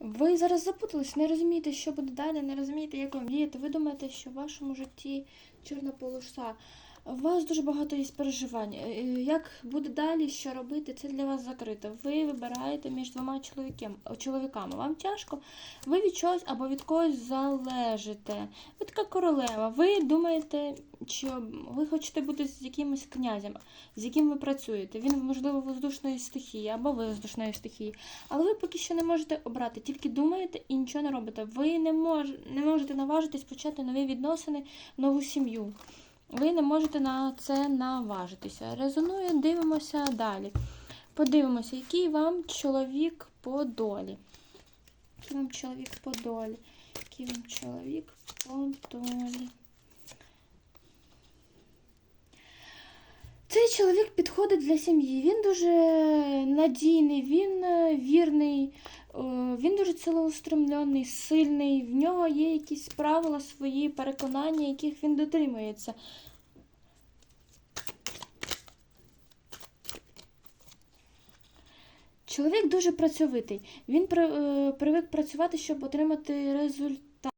Ви зараз запутались, не розумієте, що буде далі, не розумієте, як вам діяти. Ви думаєте, що в вашому житті чорна полоса. У вас дуже багато є переживань. Е, е, Як буде далі, що робити, це для вас закрито. Ви вибираєте між двома чоловікам, чоловіками. Вам тяжко, ви від чогось або від когось залежите. Ви така королева. Ви думаєте, що ви хочете бути з якимось князем, з яким ви працюєте. Він, можливо, воздушної стихії або ви воздушної стихії. Але ви поки що не можете обрати, тільки думаєте і нічого не робите. Ви не, мож, не можете наважитись почати нові відносини, нову сім'ю. Ви не можете на це наважитися. Резонує, дивимося далі. Подивимося, який вам чоловік по долі. Який вам чоловік по долі? Який вам чоловік по долі? Цей чоловік підходить для сім'ї. Він дуже надійний, він е, вірний, е, він дуже цілеустремлений, сильний. В нього є якісь правила, свої переконання, яких він дотримується. Чоловік дуже працьовитий. Він е, привик працювати, щоб отримати результат.